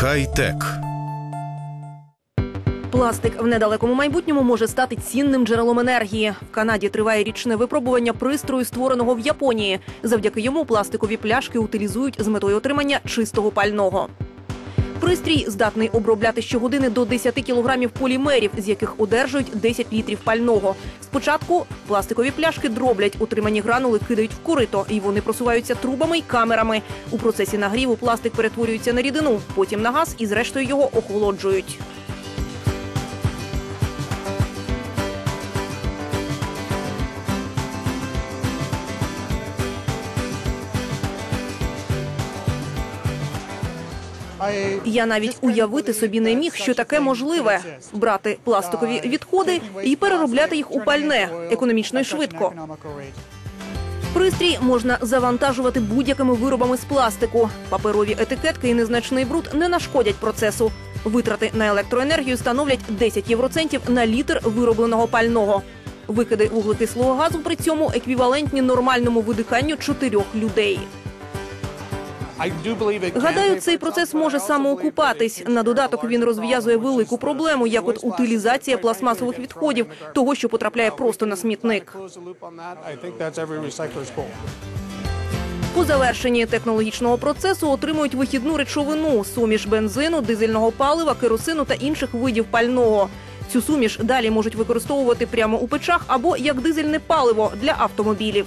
Хай-тек. Пластик в недалекому майбутньому може стати цінним джерелом енергії. В Канаді триває річне випробування пристрою, створеного в Японії. Завдяки йому пластикові пляшки утилізують з метою отримання чистого пального. Пристрій здатний обробляти щогодини до 10 кілограмів полімерів, з яких одержують 10 літрів пального. Спочатку пластикові пляшки дроблять, отримані гранули кидають в корито, і вони просуваються трубами й камерами. У процесі нагріву пластик перетворюється на рідину, потім на газ і зрештою його охолоджують. Я навіть уявити собі не міг, що таке можливе брати пластикові відходи і переробляти їх у пальне економічно і швидко. Пристрій можна завантажувати будь-якими виробами з пластику. Паперові етикетки і незначний бруд не нашкодять процесу. Витрати на електроенергію становлять 10 євроцентів на літр виробленого пального. Викиди вуглекислого газу при цьому еквівалентні нормальному видиханню чотирьох людей. Гадаю, цей процес може самоокупатись. На додаток він розв'язує велику проблему, як от утилізація пластмасових відходів, того, що потрапляє просто на смітник. По завершенні технологічного процесу отримують вихідну речовину суміш бензину, дизельного палива, керосину та інших видів пального. Цю суміш далі можуть використовувати прямо у печах або як дизельне паливо для автомобілів.